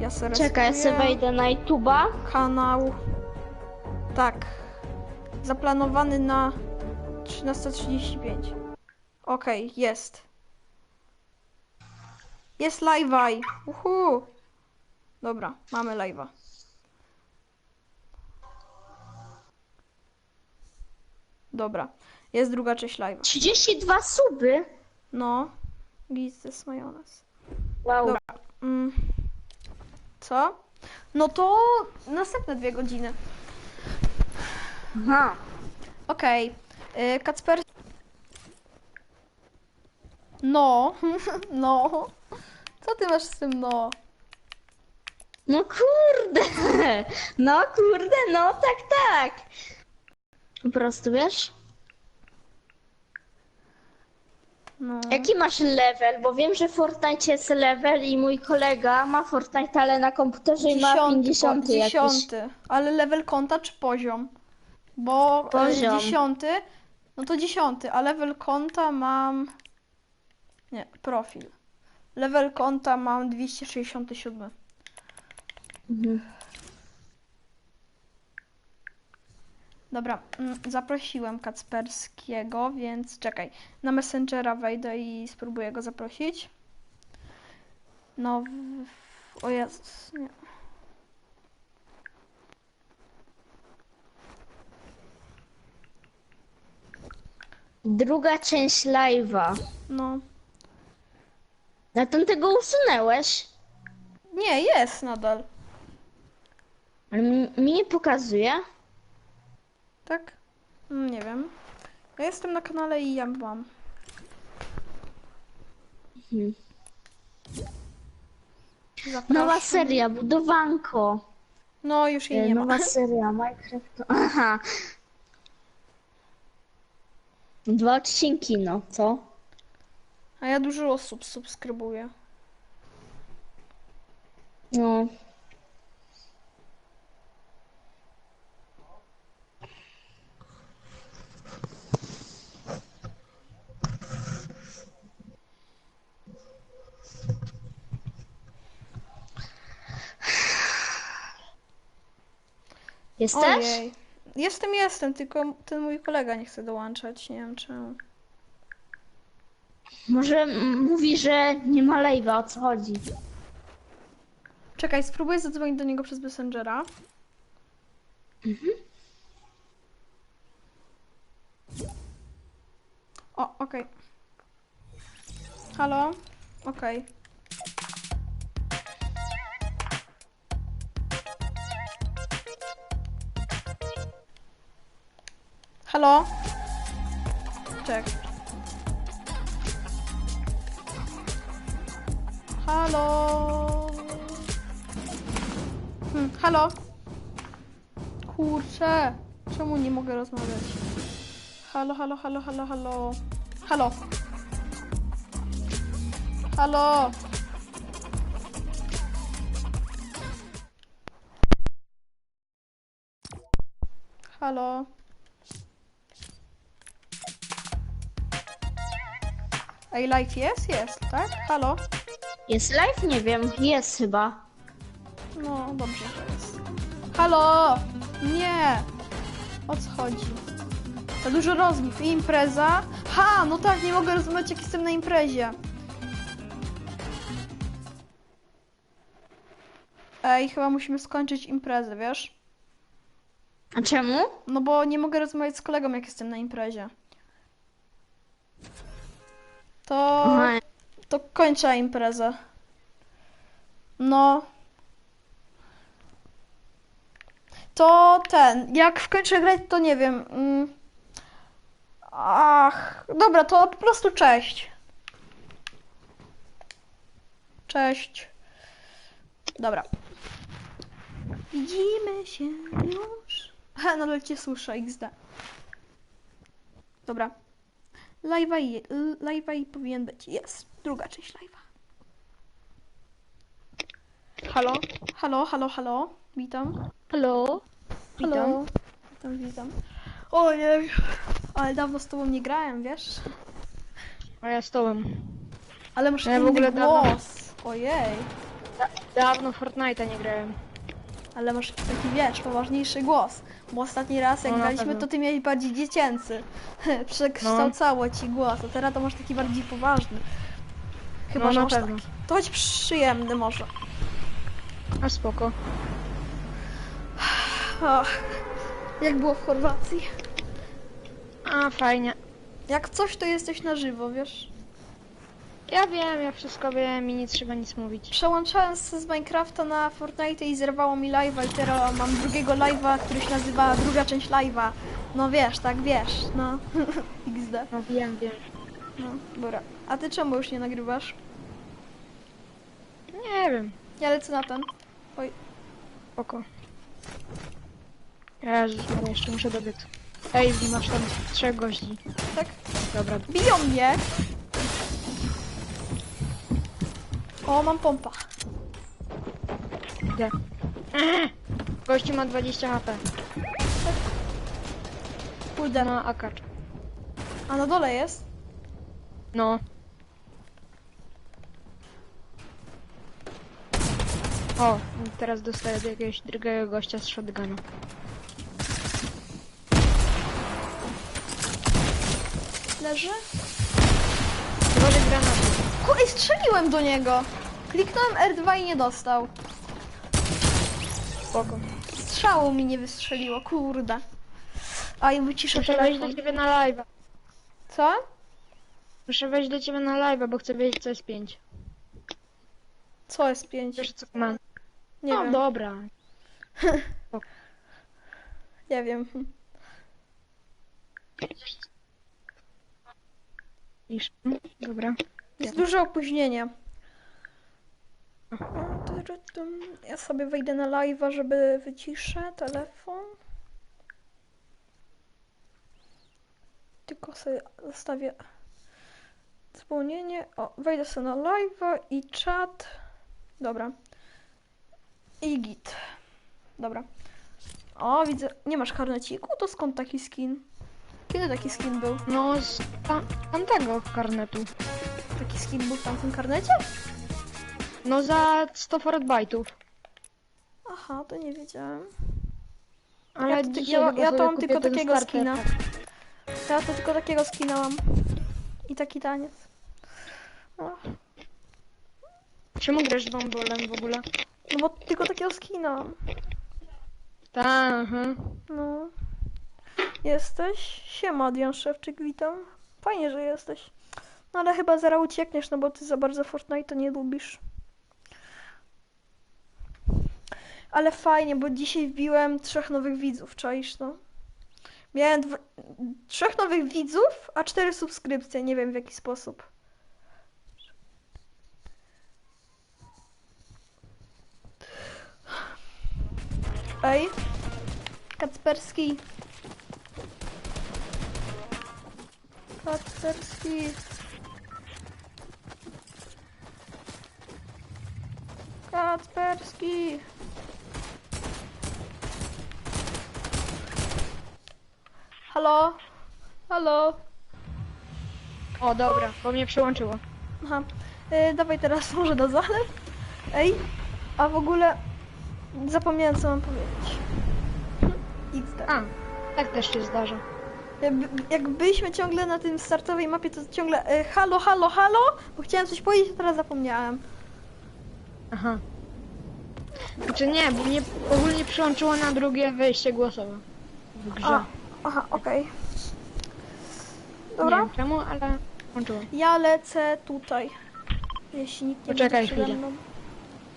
Ja se Czekaj, ja rejestruję. sobie wejdę na YouTube'a. Kanał. Tak. Zaplanowany na 13.35. Okej, jest. Jest live'aj. Uhu. Dobra, mamy live'a. Dobra, jest druga część live'a. 32 suby. No, Gizes majonez. Wow. Dobra. Mm. Co? No to następne dwie godziny. Aha. Okej. Okay. Kacper. No. no. Co ty masz z tym no? No kurde. No kurde, no tak, tak. Po prostu, wiesz? No. Jaki masz level? Bo wiem, że w Fortnite jest level i mój kolega ma Fortnite, ale na komputerze i ma 50 o, jakiś. dziesiąty. Ale level konta czy poziom? Bo e, Poziom. dziesiąty, no to dziesiąty, a level konta mam... Nie, profil. Level konta mam 267. Mhm. Dobra, mm, zaprosiłem Kacperskiego, więc czekaj. Na Messengera wejdę i spróbuję go zaprosić. No, w... o Jezus, nie. Druga część live'a. No, Na tego usunęłeś. nie, jest nadal. Ale mi, mi nie pokazuje. Tak? Mm, Nie wiem. Ja jestem na kanale i ja mam. Mhm. Zapraszam. Nowa seria, budowanko. No, już jej E, nie ma. Nowa seria, Minecraft. Aha. Dwa odcinki, no, co? A ja dużo osób subskrybuję. No. Jesteś? Ojej. Jestem, jestem, tylko ten mój kolega nie chce dołączać. Nie wiem czemu. Może mm, mówi, że nie ma live'a, o co chodzi? Czekaj, spróbuję zadzwonić do niego przez Messengera. O, okej. Halo? Okej. Halo? Czek. Halo? Hmm, halo? Kurczę, czemu nie mogę rozmawiać? Halo, halo, halo, halo, halo. Halo. Halo. Halo. Ej, live jest? Jest, tak? Halo? Jest live? Nie wiem, jest chyba. No, dobrze, że jest. Halo! Nie! O co chodzi? Za dużo rozmów i impreza. Ha! No tak, nie mogę rozmawiać jak jestem na imprezie. Ej, chyba musimy skończyć imprezę, wiesz? A czemu? No bo nie mogę rozmawiać z kolegą jak jestem na imprezie. To... To kończę imprezę. No. To ten, jak skończę grać, to nie wiem. Mm. Ach, dobra, to po prostu cześć. Cześć. Dobra. Widzimy się już. Ha, nadal cię słyszę, XD. Dobra. Live'a i, live'a i powinien być. Jest. Druga część live'a. Halo? Halo, halo, halo. Witam. Halo? Halo. Witam, witam. Ojej. Ale dawno z tobą nie grałem, wiesz? A ja z tobą. Ale masz Ja w ogóle dawno- głos. Ojej. Dawno w Fortnite'a nie grałem. Ale masz taki, wiesz, poważniejszy głos. Bo ostatni raz, jak No, na graliśmy, pewno. to ty miałeś bardziej dziecięcy. Przekształcało ci głos, a teraz to masz taki bardziej poważny. Chyba, No, że na masz pewno. taki. To choć przyjemny może. A spoko. Ach, jak było w Chorwacji? A fajnie. Jak coś, to jesteś na żywo, wiesz? Ja wiem, ja wszystko wiem i nie trzeba nic mówić. Przełączałem z, z Minecrafta na Fortnite i zerwało mi live'a i teraz mam drugiego live'a, który się nazywa druga część live'a. No wiesz, tak wiesz, no. XD. No wiem, wiem. No, dobra. A ty czemu już nie nagrywasz? Nie wiem. Ja lecę na ten. Spoko. Jezus, Maria, jeszcze muszę dobiec. Ej, masz tam trzech gości. Tak? Dobra. Biją mnie! O, mam pompa. Gdzie? Gościu ma 20 HP. Kurde. Ma akacz. A na dole jest? No. O, teraz dostaję do jakiegoś drugiego gościa z shotguna. Leży? Uważaj granat. Kurde, strzeliłem do niego! Kliknąłem R2 i nie dostał. Spoko. Strzału mi nie wystrzeliło, kurde. A i wyciszę Muszę wejść do telefon. ciebie na live. Co? Muszę wejść do ciebie na live, bo chcę wiedzieć co jest 5. Co jest 5? Wiesz co mam? Nie no wiem. dobra. Nie wiem. Wiesz. Dobra. Jest duże opóźnienie. Ja sobie wejdę na live'a, żeby wyciszę telefon. Tylko sobie zostawię wspomnienie. O, wejdę sobie na live'a i czat. Dobra. I git. Dobra. O, widzę. Nie masz karneciku? To skąd taki skin? Kiedy taki skin był? No z tam, tamtego karnetu. Taki skin był w tamtym karnecie? No za 100 fortbajtów. Aha, to nie wiedziałem. Ale ja, to, ja, ja to mam tylko takiego starter skina. pack. Ja to tylko takiego skina mam. I taki taniec. O, Czemu grasz bambolem w ogóle? no bo tylko takiego skina mam. Tak, aha. No. Jesteś? Siema, Adrian Szewczyk, witam. Fajnie, że jesteś. No ale chyba zaraz uciekniesz, no bo ty za bardzo Fortnite nie lubisz. Ale fajnie, bo dzisiaj wbiłem trzech nowych widzów, czaisz no? Miałem trzech nowych widzów, a cztery subskrypcje, nie wiem w jaki sposób. Ej, Kacperski. Kacperski. Kacperski. Halo? Halo? O, dobra, bo mnie przyłączyło. Aha. E, dawaj teraz może na zalew. Ej, a w ogóle zapomniałem co mam powiedzieć. XD. A, tak też się zdarza. Jakby, jak byliśmy ciągle na tym startowej mapie, to ciągle e, halo, halo, halo, bo chciałem coś powiedzieć, a teraz zapomniałem. Aha. Znaczy nie, bo mnie ogólnie przyłączyło na drugie wejście głosowe. W grze. A, aha, okej. Nie Dobra, wiem czemu, ale włączyło. ja lecę tutaj. Jeśli nikt nie Poczekaj będzie przede chwilę. mną.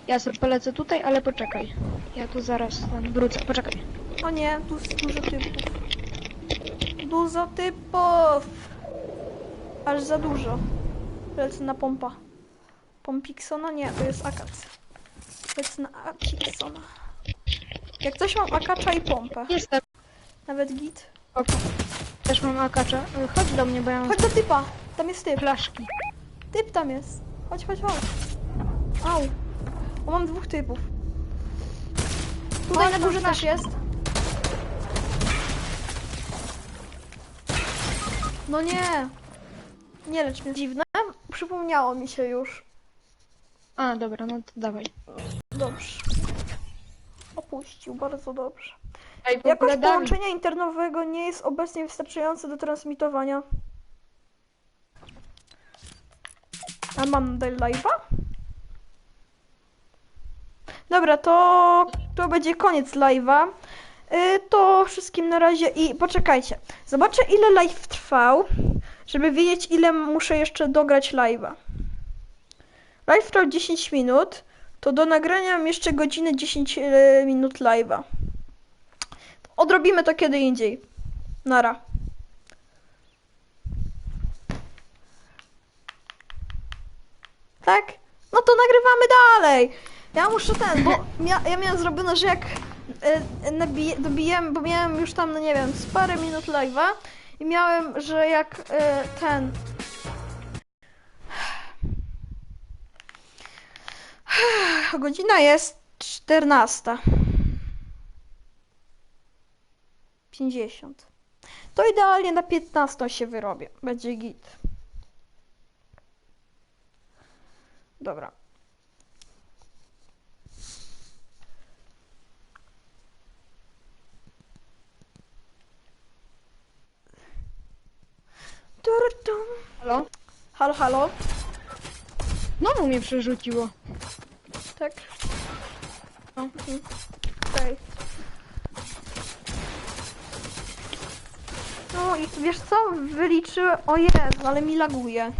Ja sobie polecę tutaj, ale poczekaj. Ja tu zaraz tam wrócę, poczekaj. O nie, tu jest dużo typów. Dużo typów! Aż za dużo. Lecę na pompa. Pompiksona? Nie, to jest akac. Lecę na Aciksona. Jak coś mam akacza i pompę. Jestem. Nawet git. Oko. Też mam akacza. Chodź do mnie, bo ja mam Chodź do typa! Tam jest typ. flaszki. Typ tam jest. Chodź, chodź, chodź. Au. O, mam dwóch typów. Tutaj Chodź, na górze też jest. No nie. Nie lecz mnie. Dziwne. Przypomniało mi się już. A, dobra, no to dawaj. Dobrze. Opuścił, bardzo dobrze. Ej, w ogóle Jakość Dawid, połączenia internetowego nie jest obecnie wystarczająca do transmitowania. A mam nadal live'a? Dobra, to to będzie koniec live'a. Y, To wszystkim na razie i poczekajcie. Zobaczę ile live trwał, żeby wiedzieć ile muszę jeszcze dograć live'a. Live trwał 10 minut, to do nagrania mam jeszcze godzinę 10 y, minut live'a. Odrobimy to kiedy indziej. Nara. Tak? No to nagrywamy dalej. Ja muszę ten, bo mia, ja miałem zrobione, że jak e, nabije, bo miałem już tam, no nie wiem, z parę minut live'a i miałem, że jak e, ten... Godzina jest 14. 50. To idealnie na 15 się wyrobię. Będzie git. Dobra. Halo? Halo, halo. Znowu mnie przerzuciło. Tak. No. Mhm. Okej. No i wiesz co? Wyliczyłem. O Jezu, ale mi laguje.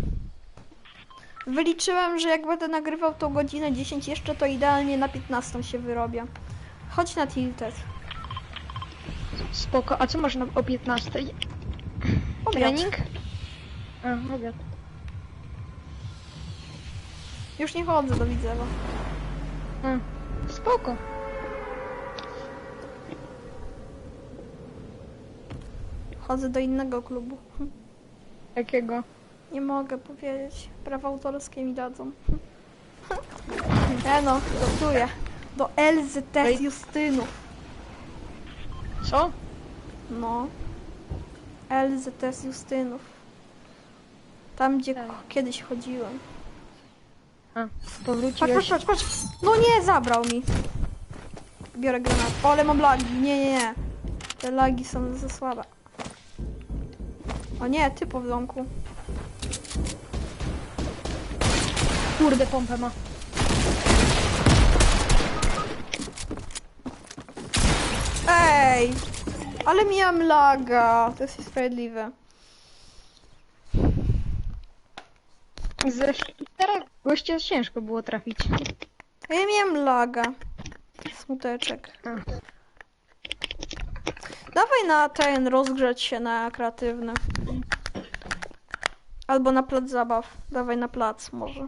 Wyliczyłem, że jak będę nagrywał tą godzinę 10 jeszcze, to idealnie na 15 się wyrobię. Chodź na tilted. Spoko, a co masz na, o 15? Obiad. Trening? A, obiad. Już nie chodzę do widzewa. A, spoko. Chodzę do innego klubu. Jakiego? Nie mogę powiedzieć. Prawa autorskie mi dadzą. E no, żartuję. Do LZT Ej. Justynów. Co? No. LZT z Justynów. Tam, gdzie Tak. kiedyś chodziłem. A, Patrz, powróciłeś. patrz, patrz, patrz. No nie, zabrał mi. Biorę granat. O, ale mam lagi. Nie, nie, nie. Te lagi są za słabe. O nie, ty po w domku. Kurde, pompę ma. Ej! Ale miałam laga. To jest niesprawiedliwe. Ze teraz gościa ciężko było trafić. A ja miałam laga. Smuteczek. Dawaj na ten, rozgrzać się na kreatywny. Albo na plac zabaw. Dawaj na plac może.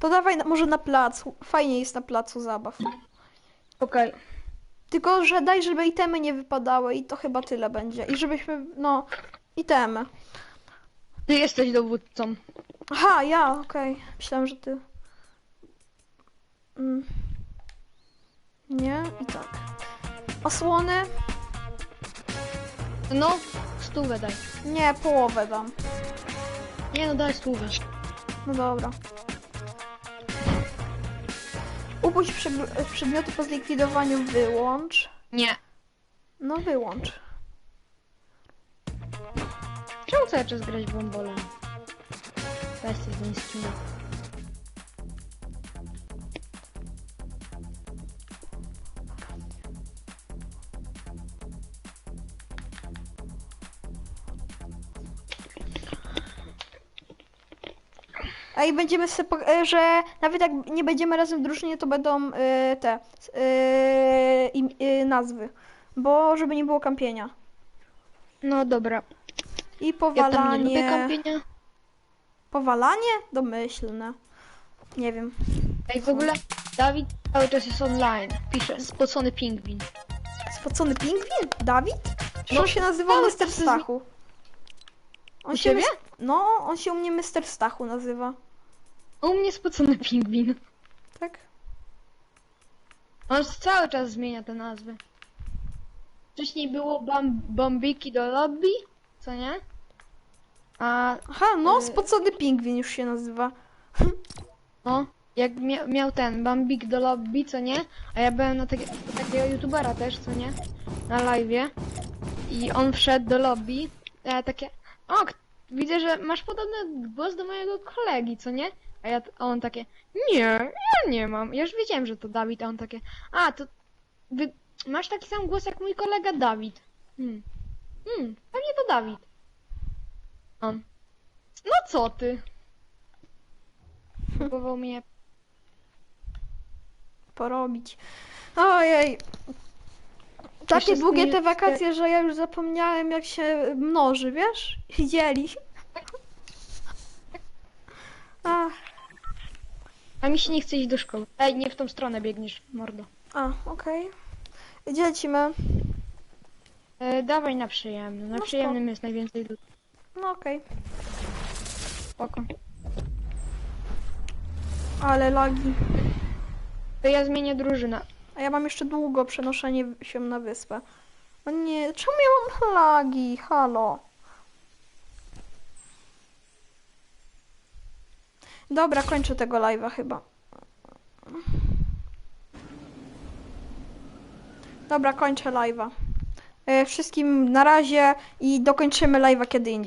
To dawaj na, może na plac. Fajnie jest na placu zabaw. Okej. Tylko, że daj, żeby itemy nie wypadały i to chyba tyle będzie. I żebyśmy, no, itemy. Ty jesteś dowódcą. Aha, ja, okej. Myślałam, że ty. Mm. Nie, i tak. Osłony? No, stówę daj. Nie, połowę dam. Nie no, daj stówę. No dobra. Upuść przegr- przedmioty po zlikwidowaniu, wyłącz. Nie. No wyłącz. Czemu cały czas grać bombolem? Weź się z niskimi. A i będziemy sobie, e, że nawet jak nie będziemy razem w drużynie, to będą e, te e, nazwy. Bo żeby nie było kampienia. No dobra. I Ja tam nie lubię powalanie. kampienia. Powalanie? Domyślne. Nie wiem. Ej, w ogóle Dawid cały czas jest online. Pisze spocony pingwin. Spocony pingwin? Dawid? Czy No, on się nazywa cały Mr. Stachu? On U się ciebie? No, on się u mnie Mr. Stachu nazywa. U mnie spocony pingwin. Tak? On cały czas zmienia te nazwy. Wcześniej było bam bombiki do lobby, co nie? A Aha, no, Y- spocony pingwin już się nazywa. No, jak mia miał ten Bambik do lobby, co nie? A ja byłem na takie, takiego youtubera też, co nie? Na live'ie. I on wszedł do lobby. A ja takie, o, widzę, że masz podobny głos do mojego kolegi, co nie? A, ja, a on takie, nie, ja nie mam. Ja już wiedziałem, że to Dawid, a on takie, a, to masz taki sam głos jak mój kolega Dawid. Hmm, hmm pewnie to Dawid. No co ty? Próbował mnie Porobić. Ojej. Takie Jeszcze długie te wakacje, że ja już zapomniałem jak się mnoży, wiesz? Dzieli. Ach, A mi się nie chce iść do szkoły. Ej, nie w tą stronę biegniesz, mordo. a, okej. Gdzie lecimy? E, dawaj na przyjemny. Na No przyjemnym jest najwięcej ludzi. No okej. Spoko. Ale lagi. To ja zmienię drużynę. A ja mam jeszcze długo przenoszenie się na wyspę. O nie, czemu ja mam lagi? Halo. Dobra, kończę tego live'a chyba. Dobra, kończę live'a. E, Wszystkim na razie i dokończymy live'a kiedy indziej.